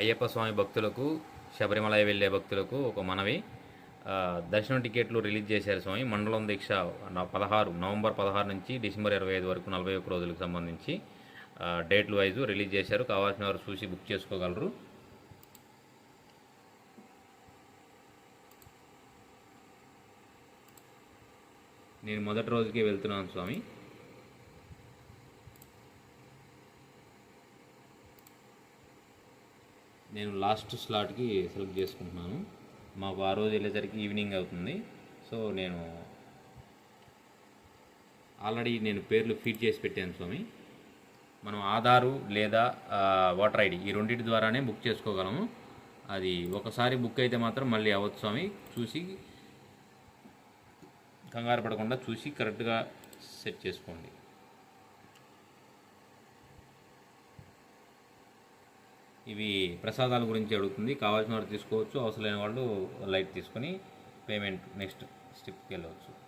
అయ్యప్ప స్వామి భక్తులకు శబరిమల వెళ్ళే భక్తులకు ఒక మనవి. దర్శనం టికెట్లు రిలీజ్ చేశారు స్వామి. మండలం దీక్ష పదహారు నవంబర్ పదహారు నుంచి డిసెంబర్ ఇరవై ఐదు వరకు నలభై ఒక్క రోజులకు సంబంధించి డేట్లు వైజు రిలీజ్ చేశారు. కావాల్సిన వారు చూసి బుక్ చేసుకోగలరు. నేను మొదటి రోజుకే వెళ్తున్నాను స్వామి. నేను లాస్ట్ స్లాట్కి సెలెక్ట్ చేసుకుంటున్నాను. మాకు ఆ రోజు వెళ్ళేసరికి ఈవినింగ్ అవుతుంది. సో నేను ఆల్రెడీ నేను పేర్లు ఫీడ్ చేసి పెట్టాను స్వామి. మనం ఆధారు లేదా ఓటర్ ఐడి ఈ రెండింటి ద్వారానే బుక్ చేసుకోగలము. అది ఒకసారి బుక్ అయితే మాత్రం మళ్ళీ అవ్వచ్చు స్వామి. చూసి కంగారు పడకుండా చూసి కరెక్ట్గా సెట్ చేసుకోండి. ఇవి ప్రసాదాల గురించి అడుగుతుంది. కావాల్సిన వారు తీసుకోవచ్చు. అవసరం లేని వాళ్ళు లైట్ తీసుకొని పేమెంట్ నెక్స్ట్ స్టెప్కి వెళ్ళవచ్చు.